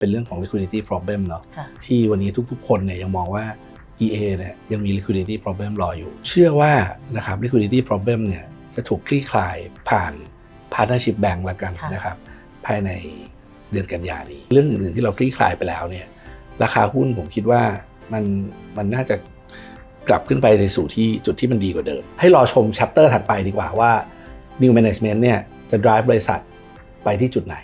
เป็นเรื่องของ liquidity problem เนาะค่ะ ที่วันนี้ทุกๆ คนเนี่ยยังมองว่า EA เนี่ยยังมี liquidity problem รออยู่ เชื่อว่านะครับ liquidity problem เนี่ยจะถูกคลี่คลายผ่าน partnership bank ละกันค่ะ นะครับ ภายในเดือนกันยานี้ เรื่องอื่นๆที่เราคลี่คลายไปแล้วเนี่ยราคาหุ้นผมคิดว่ามันมันน่าจะกลับขึ้นไปในสู่ที่จุดที่มันดีกว่าเดิม ให้รอชม chapter ถัดไปดีกว่าว่า new management เนี่ยจะ drive บริษัทไปที่จุดไหน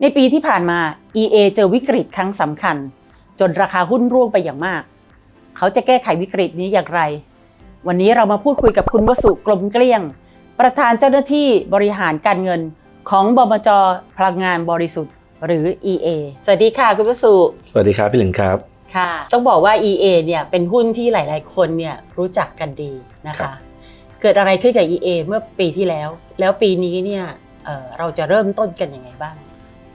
ในปีที่ผ่านมา EA เจอวิกฤตครั้งสำคัญ จนราคาหุ้นร่วงไปอย่างมาก เขาจะแก้ไขวิกฤตนี้อย่างไร วันนี้เรามาพูดคุยกับคุณวสุกลมเกลี้ยง ประธานเจ้าหน้าที่บริหารการเงินของบมจพลังงานบริสุทธิ์หรือ EA สวัสดีค่ะคุณวสุ สวัสดีครับพี่หลิงครับค่ะ ต้องบอกว่า EA เนี่ยเป็นหุ้นที่หลาย ๆ คนเนี่ยรู้จักกันดีนะครัคะบเกิดอะไรขึ้นกับ EA เมื่อปีที่แล้ว แล้วปีนี้เนี่ยเอ่อเราจะเริ่มต้นกันยังไงบ้าง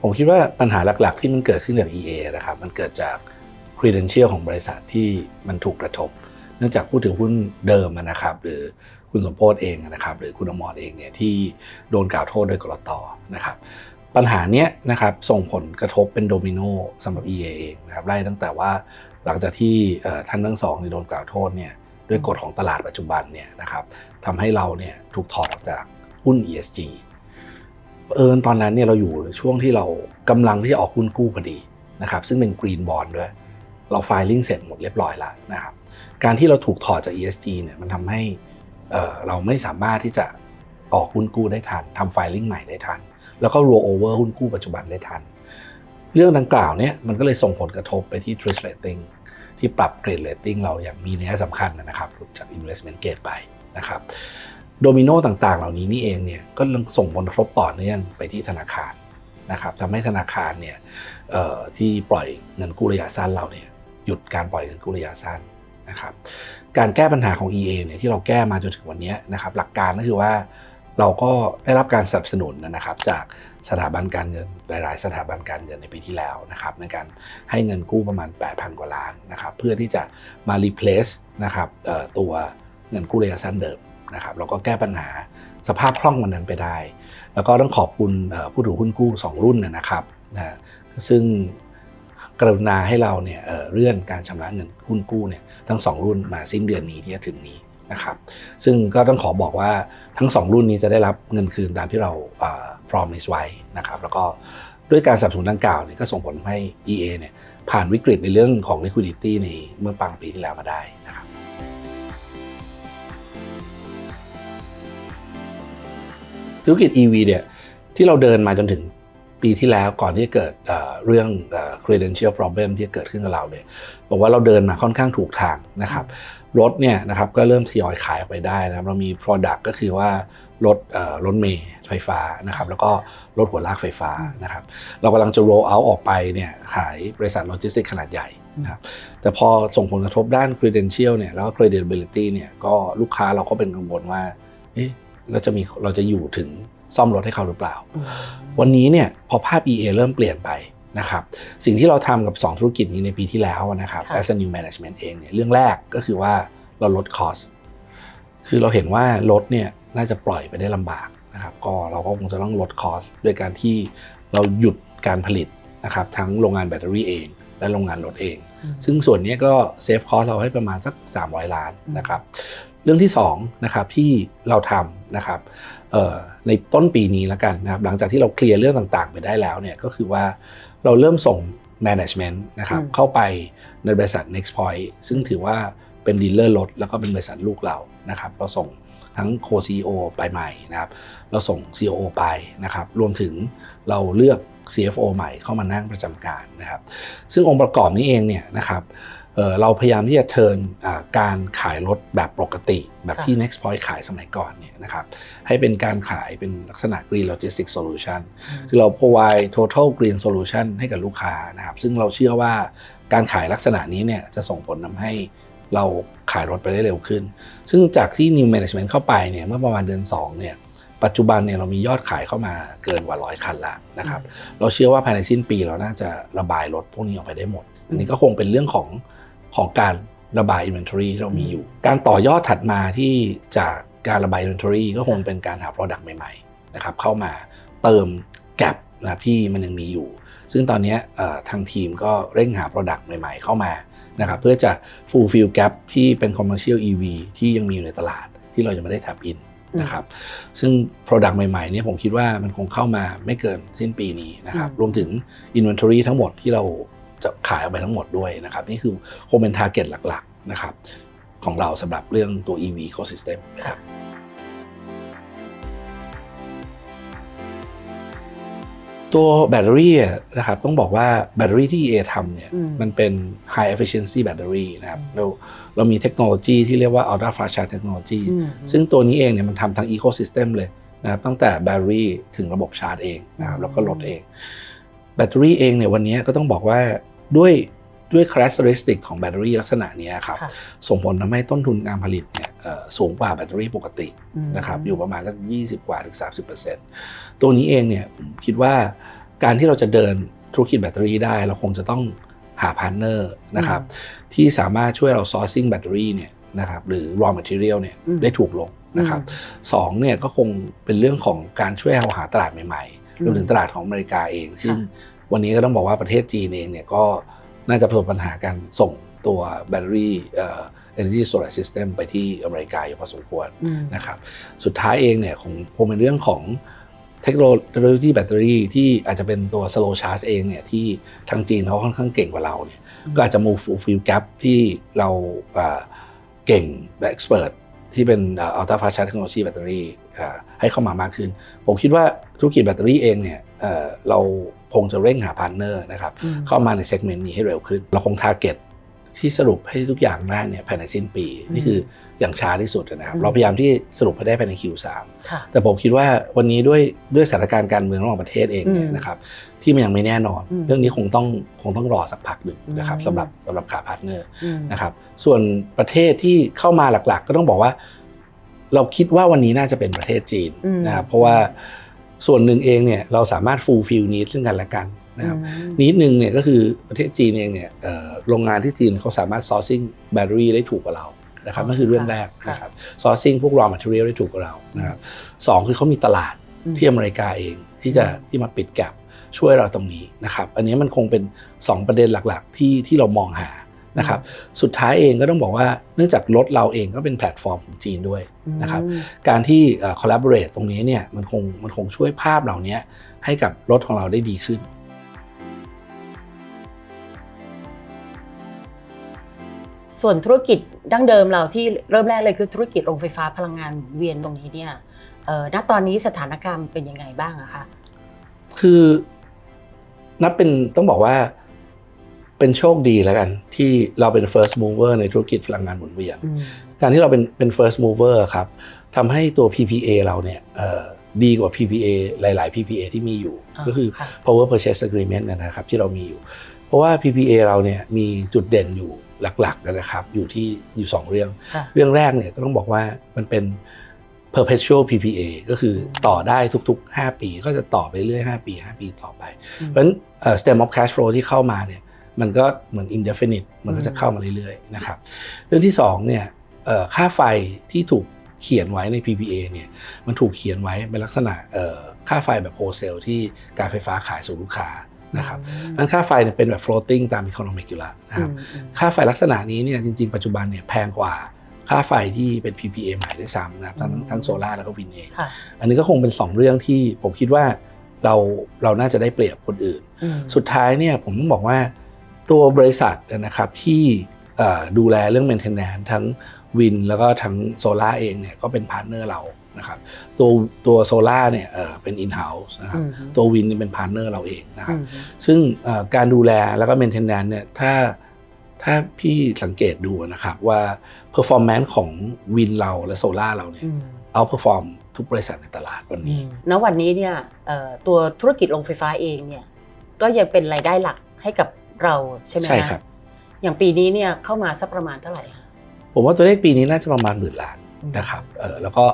ผมคิดว่าปัญหาหลัก ๆ ที่มันเกิดขึ้นกับ EA นะครับ มันเกิดจาก credential ของบริษัทที่มันถูกกระทบ เนื่องจากผู้ถือหุ้นเดิมนะครับ หรือคุณสมโพศเองนะครับ หรือคุณอมรเองเนี่ยที่โดนกล่าวโทษโดยกรตนะครับ ปัญหาเนี้ยนะครับส่งผลกระทบเป็นโดมิโนสำหรับ EA เองนะครับไล่ตั้งแต่ว่าหลังจากที่ท่านทั้งสองโดนกล่าวโทษเนี่ยด้วยกฎของตลาดปัจจุบันเนี่ยนะครับทำให้เราเนี่ยถูกถอดออกจากหุ้น ESG เอิญตอนนั้นเนี่ยเราอยู่ช่วงที่เรากำลังที่จะออกหุ้นกู้พอดีนะครับซึ่งเป็นกรีนบอลด้วย เราไฟลิ่งเสร็จหมดเรียบร้อยแล้วนะครับการที่เราถูกถอดจาก ESG เนี่ยมันทำให้เอ่อเราไม่สามารถที่จะออกหุ้นกู้ได้ทันทำไฟลิ่งใหม่ได้ทัน แล้วก็ roll over หุ้นกู้ปัจจุบันได้ทัน เรื่องดังกล่าวเนี่ยมันก็เลยส่งผลกระทบไปที่ Trish Rating ที่ปรับเกรด rating เราอย่างมีนัยสำคัญนะครับจาก investment grade ไปนะครับ โดมิโนต่างๆ เหล่านี้นี่เองเนี่ยก็ส่งผลกระทบต่อเนื่องไปที่ธนาคารนะครับทำให้ธนาคารเนี่ยที่ปล่อยเงินกู้ระยะสั้นเราเนี่ยหยุดการปล่อยเงินกู้ระยะสั้นนะครับการแก้ปัญหาของ EA เนี่ยที่เราแก้มาจนถึงวันนี้นะครับหลักการก็คือว่าเราก็ได้รับการสนับสนุนนะครับจากสถาบันการเงินหลาย ๆ สถาบันการเงินในปีที่แล้วนะครับในการให้เงินกู้ประมาณ 8,000 กว่าล้านนะครับเพื่อที่จะมา replace นะครับตัวเงินกู้ระยะสั้นเดิม นะครับแล้วก็แก้ปัญหาสภาพคล่องวันนั้นไปได้ แล้วก็ต้องขอบคุณผู้ถือหุ้นกู้ 2 รุ่นนะครับนะซึ่งกรุณาให้เราเนี่ยเลื่อนการชำระเงินหุ้นกู้เนี่ยทั้ง 2 รุ่นมาสิ้นเดือนนี้ที่จะถึงนี้นะครับ ซึ่งก็ต้องขอบอกว่าทั้ง 2 รุ่นนี้จะได้รับเงินคืนตามที่เราเอ่อ promise ไว้นะครับ แล้วก็ด้วยการสนับสนุนดังกล่าวเนี่ยก็ส่งผลให้ EA เนี่ยผ่านวิกฤตในเรื่องของ liquidity ในเมื่อปลางปีที่แล้วมาได้นะครับ ธุรกิจ EV เนี่ยที่เราเดินมาจนถึงปีที่แล้วก่อนที่จะเกิดเรื่อง credential problem ที่เกิดขึ้นกับเราเนี่ยบอกว่าเราเดินมาค่อนข้างถูกทางนะครับรถเนี่ยนะครับก็เริ่มทยอยขายออกไปได้นะครับเรามี Product ก็คือว่ารถรถเมล์ไฟฟ้านะครับแล้วก็รถหัวลากไฟฟ้านะครับเรากำลังจะ roll out ออกไปเนี่ยขายบริษัทโลจิสติกขนาดใหญ่นะครับแต่พอส่งผลกระทบด้าน credential เนี่ยแล้วก็ credibility เนี่ยก็ลูกค้าเราก็เป็นกังวลว่าเอ๊ะ เราจะมีเราจะอยู่ถึงซ่อมรถให้เขาหรือเปล่า วันนี้เนี่ยพอภาพ EA เริ่มเปลี่ยนไปนะครับสิ่งที่เราทำกับ 2 ธุรกิจนี้ในปีที่แล้วนะครับค่ะ as a new management เองเนี่ยเรื่องแรกก็คือว่าเราลด cost คือเราเห็นว่ารถเนี่ยน่าจะปล่อยไปได้ลำบากนะครับก็เราก็คงจะต้องลด cost โดยการที่เราหยุดการผลิตนะครับทั้งโรงงานแบตเตอรี่เอง และโรงงานรถเอง ซึ่งส่วนนี้ก็เซฟคอสเราให้ประมาณสัก 300 ล้านนะครับ เรื่องที่2นะครับที่เราทำนะครับเอ่อในต้นปีนี้แล้วกันนะครับหลังจากที่เราเคลียร์เรื่องต่างๆ ไปได้แล้วเนี่ยก็คือว่าเราเริ่มส่ง management นะครับอืมเข้าไปในบริษัท Next Point ซึ่งถือว่าเป็นดีลเลอร์รถแล้วก็เป็นบริษัทลูกเรานะครับเราส่งทั้งโค CEO ไปใหม่นะครับเราส่ง COO ไปนะครับรวมถึงเราเลือก CFO ใหม่เข้ามานั่งประจำการนะครับซึ่งองค์ประกอบนี้เองเนี่ยนะครับ เอ่อเราพยายามที่จะเทิร์นอ่าการขายรถแบบปกติ แบบที่ Next Point ขายสมัยก่อนเนี่ยนะครับให้เป็นการขายเป็นลักษณะ Green Logistics Solution คือเรา provide total green solution ให้กับลูกค้านะครับซึ่งเราเชื่อว่าการขายลักษณะนี้เนี่ยจะส่งผลทำให้เราขายรถไปได้เร็วขึ้น ซึ่งจากที่ new management เข้าไปเนี่ยเมื่อประมาณเดือน2เนี่ยปัจจุบันเนี่ยเรามียอดขายเข้ามาเกินกว่าร้อยคันละนะครับเราเชื่อว่าภายในสิ้นปีเราน่าจะระบายรถพวกนี้ออกไปได้หมด อันนี้ก็คงเป็นเรื่องของ ของการระบาย inventory ที่เรามีอยู่ การต่อยอดถัดมาที่จากการระบาย inventory ก็คงเป็นการหา product ใหม่ๆนะครับเข้ามาเติม gap นะครับที่มันยังมีอยู่ ซึ่งตอนเนี้ยเอ่อทางทีมก็เร่งหา Product ใหม่ๆ เข้ามานะครับเพื่อจะ fulfill gap ที่เป็น commercial EV ที่ยังมีอยู่ในตลาดที่เรายังไม่ได้ tap in นะครับซึ่ง Product ใหม่ๆเนี่ยผมคิดว่ามันคงเข้ามาไม่เกินสิ้นปีนี้นะครับอืมรวมถึง Inventory ทั้งหมดที่เรา จะขายออกไปทั้งหมดด้วยนะครับ นี่คือคงเป็น Target หลักๆนะครับของเราสำหรับเรื่องตัว EV ecosystem นะครับตัวแบตเตอรี่อะนะครับต้องบอกว่าแบตเตอรี่ที่ EA ทำเนี่ยอืมมันเป็น high efficiency battery นะครับเราเรามีเทคโนโลยีที่เรียกว่า ultra fast charge technology อืมซึ่งตัวนี้เองเนี่ยมันทำทั้ง ecosystem เลยนะครับตั้งแต่แบตเตอรี่ถึงระบบชาร์จเองนะครับแล้วก็รถเอง แบตเตอรี่เองเนี่ยวันนี้ก็ต้องบอกว่า ด้วยด้วย characteristic ของแบตเตอรี่ลักษณะเนี้ยครับค่ะส่งผลทำให้ต้นทุนการผลิตเนี่ยเอ่อสูงกว่าแบตเตอรี่ปกติอืมนะครับ อยู่ประมาณสัก20 กว่าถึง 30%ตัวนี้เองเนี่ยผมคิดว่าการที่เราจะเดินธุรกิจแบตเตอรี่ได้ เราคงจะต้องหาพาร์ทเนอร์นะครับที่สามารถช่วยเรา sourcing แบตเตอรี่เนี่ยนะครับหรือ raw material เนี่ยอืมได้ถูกลงนะครับสองเนี่ยก็คงเป็นเรื่องของการช่วยเราหาตลาดใหม่ๆรวมถึงตลาดของอเมริกาเองซึ่ง วันนี้ก็ต้องบอกว่าประเทศจีนเองเนี่ยก็น่าจะประสบปัญหาการส่งตัวแบตเตอรี่เอ่อ energy storage system ไปที่อเมริกาอยู่พอสมควรอืมนะครับสุดท้ายเองเนี่ยคงคงเป็นเรื่องของเทคโนโลยีแบตเตอรี่ที่อาจจะเป็นตัว slow charge เองเนี่ยที่ทางจีนเขาค่อนข้างเก่งกว่าเราเนี่ยอืมก็อาจจะ move fulfill gap ที่เราอ่าเก่งและ expert ที่เป็นอ่า ultra fast charge technology แบตเตอรี่อ่าให้เข้ามามากขึ้น ผมคิดว่าธุรกิจแบตเตอรี่เองเนี่ยเอ่อเรา คงจะเร่งหาพาร์ทเนอร์นะครับอืมเข้ามาในเซกเมนต์นี้ให้เร็วขึ้น เราคงทาร์เก็ตที่สรุปให้ทุกอย่างได้เนี่ยภายในสิ้นปี นี่คืออย่างช้าที่สุดนะครับอืมเราพยายามที่สรุปให้ได้ภายใน Q3 ค่ะแต่ผมคิดว่าวันนี้ด้วยด้วยสถานการณ์การเมืองระหว่างประเทศเองเนี่ยอืมนะครับ ที่มันยังไม่แน่นอนอืมเรื่องนี้คงต้องคงต้องรอสักพักหนึ่งนะครับอืมสำหรับสำหรับขาพาร์ทเนอร์อืมนะครับส่วนประเทศที่เข้ามาหลักๆ ก็ต้องบอกว่า เราคิดว่าวันนี้น่าจะเป็นประเทศจีนอืมนะครับเพราะว่า ส่วนหนึ่งเองเนี่ยเราสามารถ fulfill need ซึ่งกันและกันนะครับอืมนิดนึงเนี่ยก็คือประเทศจีนเองเนี่ยเอ่อโรงงานที่จีนเขาสามารถ sourcing แบตเตอรี่ได้ถูกกว่าเรานะครับอ๋อนั่นคือเรื่องแรกค่ะนะครับ sourcing พวก raw material ได้ถูกกว่าเรานะครับสองคือเขามีตลาดอืมที่อเมริกาเองที่จะอืมที่มาปิดแกลบช่วยเราตรงนี้นะครับ อันนี้มันคงเป็น 2 ประเด็นหลักๆ ที่ที่เรามองหา นะครับ สุดท้ายเองก็ต้องบอกว่าเนื่องจากรถเราเองก็เป็นแพลตฟอร์มของจีนด้วยนะครับอืมการที่เอ่อ collaborate ตรงนี้เนี่ยมันคงมันคงช่วยภาพเหล่านี้ให้กับรถของเราได้ดีขึ้นส่วนธุรกิจดั้งเดิมเราที่เริ่มแรกเลยคือธุรกิจโรงไฟฟ้าพลังงานหมุนเวียนตรงนี้เนี่ยเอ่อณตอนนี้สถานการณ์เป็นยังไงบ้างอะคะ คือนับเป็นต้องบอกว่า เป็นโชคดีแล้วกัน ที่เราเป็น first mover ในธุรกิจพลังงานหมุนเวียนอืมการที่เราเป็นเป็น first mover ครับทำให้ตัว PPA เราเนี่ยเอ่อดีกว่า PPA หลาย ๆ PPA ที่มีอยู่อ่าก็คือค่ะ power purchase agreement นะครับที่เรามีอยู่ เพราะว่า PPA เราเนี่ยมีจุดเด่นอยู่หลัก ๆ นะครับ อยู่ที่อยู่สองเรื่องค่ะเรื่องแรกเนี่ยก็ต้องบอกว่ามันเป็น perpetual PPA ก็คือต่อได้ทุก ๆ 5 ปี ก็จะต่อไปเรื่อย 5 ปี 5 ปีต่อไปอืมเพราะฉะนั้นเอ่อ stem of cash flow ที่เข้ามาเนี่ย มันก็เหมือน indefinite มันก็จะเข้ามาเรื่อยๆนะครับเรื่องที่2เนี่ยเอ่อค่าไฟที่ถูกเขียนไว้ใน PPA เนี่ยมันถูกเขียนไว้เป็นลักษณะเอ่อค่าไฟแบบ wholesale ที่การไฟฟ้าขายสู่ลูกค้านะครับอืมนั้นค่าไฟเนี่ยเป็นแบบ floating ตาม economic อยู่แล้วนะครับอืมอืมค่าไฟลักษณะนี้เนี่ยจริงๆ ปัจจุบันเนี่ยแพงกว่าค่าไฟที่เป็น PPA ใหม่ด้วยซ้ำนะครับทั้งอืมทั้งโซลาร์แล้วก็วินเองค่ะอันนี้ก็คงเป็น 2 เรื่องที่ผมคิดว่าเราเราน่าจะได้เปรียบคนอื่นอืมสุดท้ายเนี่ยผมต้องบอกว่า ตัวบริษัทนะครับที่เอ่อดูแลเรื่อง maintenance ทั้งวินแล้วก็ทั้งโซลาร์เองเนี่ยก็เป็นพาร์ทเนอร์เรานะครับตัวตัวโซลาร์เนี่ยเอ่อเป็น in-house นะครับอืมตัววินนี่เป็นพาร์ทเนอร์เราเองนะครับอืมซึ่งเอ่อการดูแลแล้วก็ maintenance เนี่ยถ้าถ้าพี่สังเกตดูนะครับว่า performance ของวินเราและโซล่าเราเนี่ยอืมเอา perform ทุกบริษัทในตลาดวันนี้ณวันนี้เนี่ยเอ่อตัวธุรกิจโรงไฟฟ้าเองเนี่ยก็ยังเป็นรายได้หลักให้กับ เราใช่ไหมะใช่ครับ อย่างปีนี้เนี่ยเข้ามาสักประมาณเท่าไหร่คะผมว่าตัวเลขปีนี้น่าจะประมาณหมื่นล้านนะครับเออแล้วก็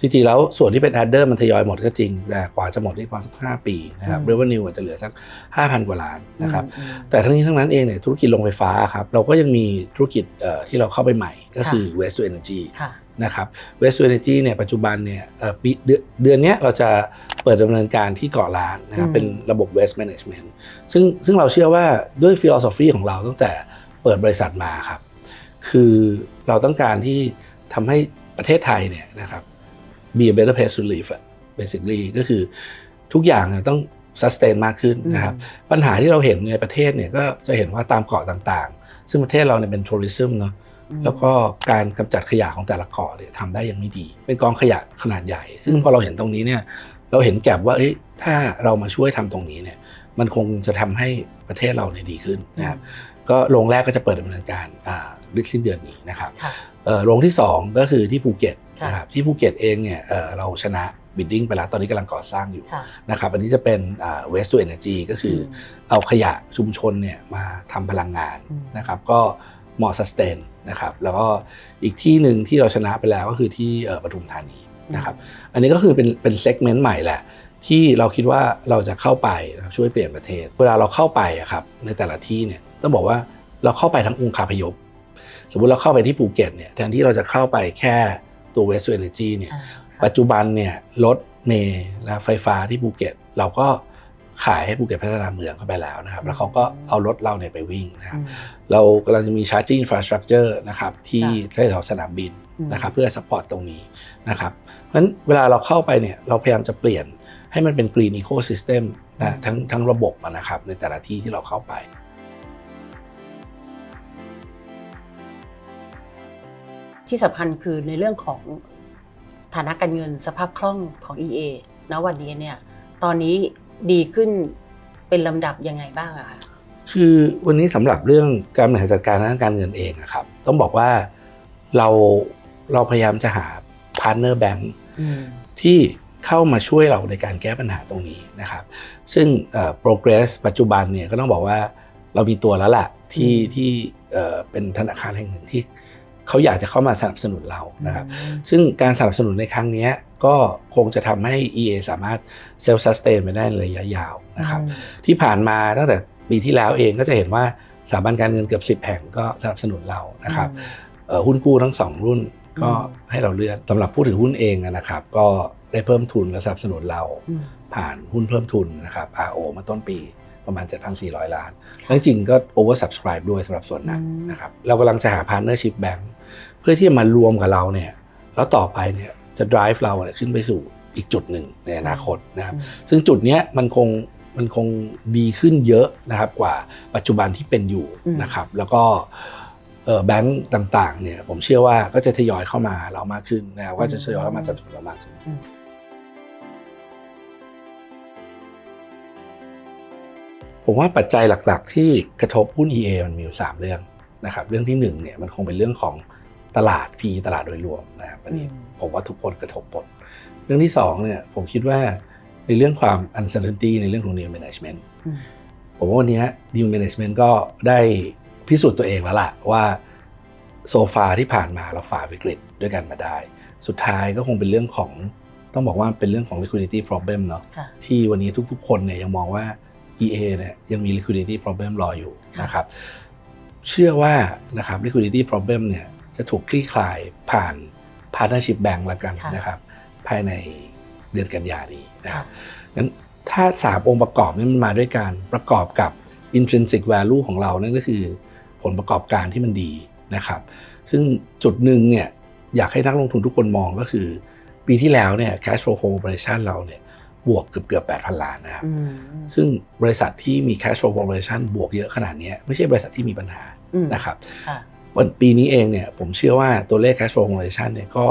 จริงๆแล้วส่วนที่เป็น adder มันทยอยหมดก็จริงแต่กว่าจะหมดที่ประมาณสัก5ปีนะครับ revenue อาจจะเหลือสัก 5,000 กว่าล้านนะครับอืมแต่ทั้งนี้ทั้งนั้นเองเนี่ยธุรกิจโรงไฟฟ้าครับเราก็ยังมีธุรกิจเอ่อที่เราเข้าไปใหม่ก็คือ waste to energy ค่ะนะครับ waste to energy เนี่ยปัจจุบันเนี่ยเอ่อปีเดือนเดือนเนี้ยเราจะเปิดดำเนินการที่เกาะล้านนะครับอืมเป็นระบบ waste management ซึ่งซึ่งเราเชื่อว่าด้วย philosophy ของเราตั้งแต่เปิดบริษัทมาครับคือเราต้องการที่ทำให้ประเทศไทยเนี่ยนะครับ be a better place to live อะ basically ก็คือทุกอย่างอะต้อง sustain มากขึ้นนะครับ ปัญหาที่เราเห็นในประเทศเนี่ยก็จะเห็นว่าตามเกาะต่างๆ ซึ่งประเทศเราเนี่ยเป็นทัวริซึมเนาะอืมแล้วก็การกำจัดขยะของแต่ละเกาะเนี่ยทำได้ยังไม่ดี เป็นกองขยะขนาดใหญ่ ซึ่งพอเราเห็นตรงนี้เนี่ยเราเห็นแก็บว่าเอ้ยถ้าเรามาช่วยทำตรงนี้เนี่ยมันคงจะทำให้ประเทศเราเนี่ยดีขึ้นนะครับก็โรงแรกก็จะเปิดดำเนินการอ่าลึกสิ้นเดือนนี้นะครับค่ะเอ่อโรงที่ 2 ก็คือที่ภูเก็ตค่ะ นะครับที่ภูเก็ตเองเนี่ยเอ่อเราชนะบิดดิ้งไปแล้วตอนนี้กำลังก่อสร้างอยู่ค่ะนะครับอันนี้จะเป็นอ่า waste to energy ก็คืออมเอาขยะชุมชนเนี่ยมาทำพลังงานอืมนะครับก็เหมาะ sustain นะครับแล้วก็อีกที่หนึ่งที่เราชนะไปแล้วก็คือที่เอ่อปทุมธานีนะครับอันนี้ก็คือเป็นเป็น segment ใหม่แหละที่เราคิดว่าเราจะเข้าไปนะครับช่วยเปลี่ยนประเทศ เวลาเราเข้าไปอะครับในแต่ละที่เนี่ยต้องบอกว่าเราเข้าไปทั้งองค์คาพยพ สมมุติเราเข้าไปที่ภูเก็ตเนี่ยแทนที่เราจะเข้าไปแค่ ตัว waste to energy เนี่ยอ่าปัจจุบันเนี่ยรถเมล์และไฟฟ้าที่ภูเก็ต เราก็ขายให้ภูเก็ตพัฒนาเมืองเข้าไปแล้วนะครับ แล้วเขาก็เอารถเราเนี่ยไปวิ่งนะครับอืมเรากำลังจะมี charging infrastructure นะครับที่ค่ะแถวสนามบินอืมนะครับเพื่อ support ตรงนี้นะครับเพราะฉะนั้นเวลาเราเข้าไปเนี่ยเราพยายามจะเปลี่ยนให้มันเป็น green ecosystem นะทั้งทั้งระบบอะนะครับในแต่ละที่ที่เราเข้าไป ที่สำคัญคือในเรื่องของฐานะการเงินสภาพคล่องของ EA ณวันนี้เนี่ยตอนนี้ดีขึ้นเป็นลำดับยังไงบ้างอะคะคือวันนี้สำหรับเรื่องการบริหารจัดการทางการเงินเองอะครับ ต้องบอกว่าเราเราพยายามจะหาพาร์เนอร์แบงค์ที่เข้ามาช่วยเราในการแก้ปัญหาตรงนี้นะครับ ซึ่ง progress ปัจจุบันเนี่ยก็ต้องบอกว่าเรามีตัวแล้วล่ะที่ที่เป็นธนาคารแห่งหนึ่งที่ เขาอยากจะเข้ามาสนับสนุนเรานะครับอืมซึ่งการสนับสนุนในครั้งเนี้ยก็คงจะทำให้ EA สามารถ self sustain ไปได้ในระยะยาวนะครับที่ผ่านมาตั้งแต่ปีที่แล้วเองก็จะเห็นว่าสถาบันการเงินเกือบ10แห่งก็สนับสนุนเรานะครับอืมเอ่อหุ้นกู้ทั้งสองรุ่นก็อืมให้เราเลือกสำหรับผู้ถือหุ้นเองอะนะครับ ก็ได้เพิ่มทุนและสนับสนุนเราอืมผ่านหุ้นเพิ่มทุนนะครับ RO มาต้นปีประมาณ 7,400 ล้าน และจริงๆก็ oversubscribe ด้วยสำหรับส่วนนั้นอืมนะครับ เรากำลังจะหา partnership bank เพื่อที่จะมารวมกับเราเนี่ยแล้วต่อไปเนี่ยจะ drive เราเนี่ยขึ้นไปสู่อีกจุดหนึ่งในอนาคตนะครับอืมซึ่งจุดเนี้ยมันคงมันคงดีขึ้นเยอะนะครับกว่าปัจจุบันที่เป็นอยู่อืมนะครับ แล้วก็เอ่อแบงก์ต่างๆเนี่ยผมเชื่อว่าก็จะทยอยเข้ามาเรามากขึ้นนะครับว่าจะทยอยเข้ามาสนับสนุนเรามากขึ้นผมว่าปัจจัยหลักๆ ที่กระทบหุ้น EA มันมีอยู่3เรื่องนะครับ เรื่องที่1เนี่ยมันคงเป็นเรื่องของ ตลาด PE ตลาดโดยรวมนะครับอันนี้อืมผมว่าทุกคนกระทบหมดเรื่องที่2เนี่ยผมคิดว่าในเรื่องความ uncertainty ในเรื่องของ new management อืมผมว่าวันนี้ new management ก็ได้พิสูจน์ตัวเองแล้วล่ะว่าโซฟาที่ผ่านมาเราฝ่าวิกฤตด้วยกันมาได้ สุดท้ายก็คงเป็นเรื่องของต้องบอกว่าเป็นเรื่องของ liquidity problem เนาะค่ะที่วันนี้ทุกๆ คนเนี่ยยังมองว่า EA เนี่ยยังมี liquidity problem รออยู่ค่ะนะครับ เชื่อว่านะครับ liquidity problem เนี่ย จะถูกคลี่คลายผ่าน partnership bank ละกันค่ะนะครับ ภายในเดือนกันยานี้นะคค่ะรับงั้นถ้าสามองค์ประกอบนี้มันมาด้วยการประกอบกับ intrinsic value ของเรานั่นก็คือผลประกอบการที่มันดีนะครับ ซึ่งจุดหนึ่งเนี่ยอยากให้นักลงทุนทุกคนมองก็คือ ปีที่แล้วเนี่ย cash flow from operation เราเนี่ยบวกเกือบเกือบ8,000 ล้านนะครับอืมซึ่งบริษัทที่มี cash flow from operation บวกเยอะขนาดเนี้ยไม่ใช่บริษัทที่มีปัญหาอืมนะครับค่ะวัน ปีนี้เองเนี่ยผมเชื่อว่าตัวเลข cash flow from operation เนี่ยก็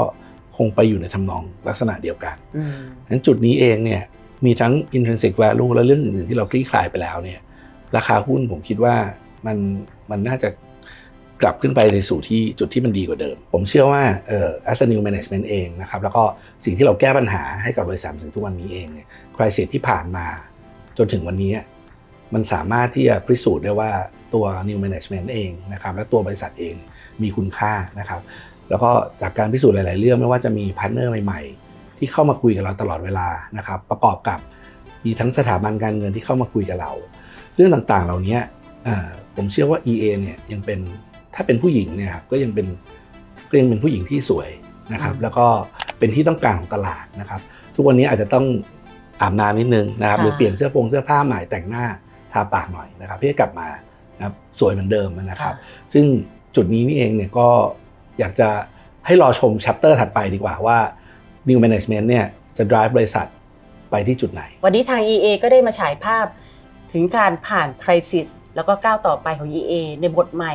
คงไปอยู่ในทำนองลักษณะเดียวกันอืมงั้นจุดนี้เองเนี่ยมีทั้ง intrinsic value และเรื่องอื่นๆที่เราคลี่คลายไปแล้วเนี่ยราคาหุ้นผมคิดว่ามันมันน่าจะกลับขึ้นไปในสู่ที่จุดที่มันดีกว่าเดิม ผมเชื่อว่าเอ่อ as a new management เองนะครับแล้วก็สิ่งที่เราแก้ปัญหาให้กับบริษัทถึงทุกวันนี้เองเนี่ยคริสิที่ผ่านมาจนถึงวันนี้ มันสามารถที่จะพิสูจน์ได้ว่า ตัว new management เองนะครับและตัวบริษัทเองมีคุณค่านะครับแล้วก็จากการพิสูจน์หลาย ๆ เรื่องไม่ว่าจะมีพาร์ทเนอร์ใหม่ ๆ ที่เข้ามาคุยกับเราตลอดเวลานะครับประกอบกับมีทั้งสถาบันการเงินที่เข้ามาคุยกับเรา เรื่องต่าง ๆ เหล่านี้อ่าผมเชื่อว่า EA เนี่ยยังเป็นถ้าเป็นผู้หญิงเนี่ยครับก็ยังเป็นก็ยังเป็นผู้หญิงที่สวยนะครับอืมแล้วก็เป็นที่ต้องการของตลาดนะครับทุกวันนี้อาจจะต้องอาบน้ำนิดนึงนะครับค่ะหรือเปลี่ยนเสื้อผงเสื้อผ้าใหม่แต่งหน้าทาปากหน่อยนะครับเพื่อให้กลับมา นะครับสวยเหมือนเดิมนะครับ ซึ่งจุดนี้นี่เองเนี่ยก็อยากจะให้รอชมชัปเตอร์ถัดไปดีกว่าว่า New Management เนี่ยจะ drive บริษัทไปที่จุดไหน วันนี้ทาง EA ก็ได้มาฉายภาพถึงการผ่านคริสิสแล้วก็ก้าวต่อไปของ EA ในบทใหม่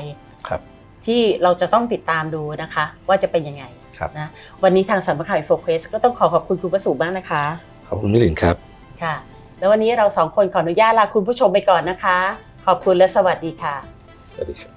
ครับที่เราจะต้องติดตามดูนะคะ ว่าจะเป็นยังไงครับนะวันนี้ทางสำนักข่าวโฟกัสก็ต้องขอขอบคุณคุณประสูมากนะคะ ขอบคุณพี่หลินครับค่ะ แล้ววันนี้เราสองคนขออนุญาตลาคุณผู้ชมไปก่อนนะคะ ขอบคุณและสวัสดีค่ะ สวัสดีครับ